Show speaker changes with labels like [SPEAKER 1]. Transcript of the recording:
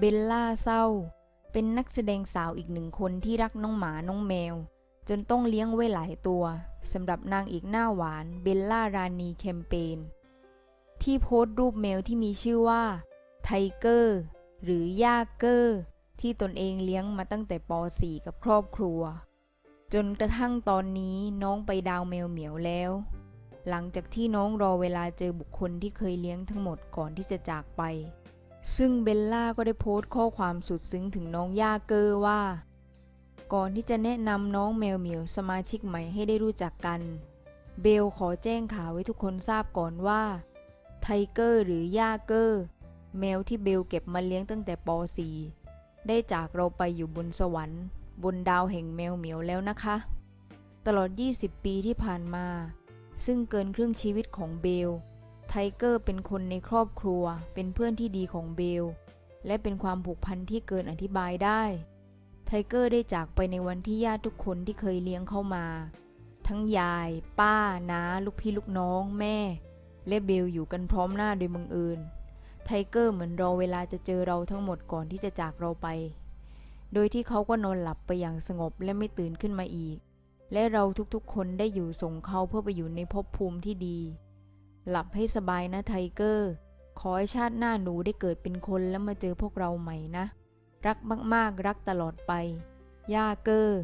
[SPEAKER 1] เบลล่าเศร้า เป็นนักแสดงสาวอีกหนึ่งคนที่รักน้องหมาน้องแมว จนต้องเลี้ยงไว้หลายตัวสำหรับนางเอกหน้าหวานเบลล่ารานีแคมเปญที่โพสต์รูปแมวที่มีชื่อว่าไทเกอร์หรือย่าเกอร์ที่ตนเองเลี้ยงมาตั้งแต่ป .4 กับครอบครัว จนกระทั่งตอนนี้น้องไปดาวแมวเหมียวแล้ว หลังจากที่น้องรอเวลาเจอบุคคลที่เคยเลี้ยงทั้งหมดก่อนที่จะจากไป ซึ่งเบลล่าก็ได้โพสต์ข้อความสุดซึ้งถึงน้องย่าเกอร์ว่า ก่อนที่จะแนะนำน้องแมวเหมียวสมาชิกใหม่ให้ได้รู้จักกัน เบลขอแจ้งข่าวให้ทุกคนทราบก่อนว่า ไทเกอร์หรือย่าเกอร์ แมวที่เบลเก็บมาเลี้ยงตั้งแต่ป .4 ได้จากเราไปอยู่บนสวรรค์ บนดาวแห่งแมวเหมียวแล้วนะคะ ตลอด 20 ปีที่ผ่านมา ซึ่งเกินครึ่งชีวิตของเบล ไทเกอร์เป็นคนในครอบครัว เป็นเพื่อนที่ดีของเบล และเป็นความผูกพันที่เกินอธิบายได้ ไทเกอร์ได้จากไปในวันที่ญาติทุกคนที่เคยเลี้ยงเข้ามา ทั้งยาย ป้า น้า ลูกพี่ลูกน้อง แม่ และเบลอยู่กันพร้อมหน้าโดยบังเอิญ ไทเกอร์เหมือนรอเวลาจะเจอเราทั้งหมดก่อนที่จะจากเราไป โดยที่เขาก็นอนหลับไปอย่างสงบและไม่ตื่นขึ้นมาอีก และเราทุกๆ คนได้อยู่ส่งเขาเพื่อไปอยู่ในภพภูมิที่ดี หลับให้สบายนะไทเกอร์ ขอให้ชาติหน้าหนูได้เกิดเป็นคนแล้วมาเจอพวกเราใหม่นะ รักมากๆรักตลอดไป ย่าเกอร์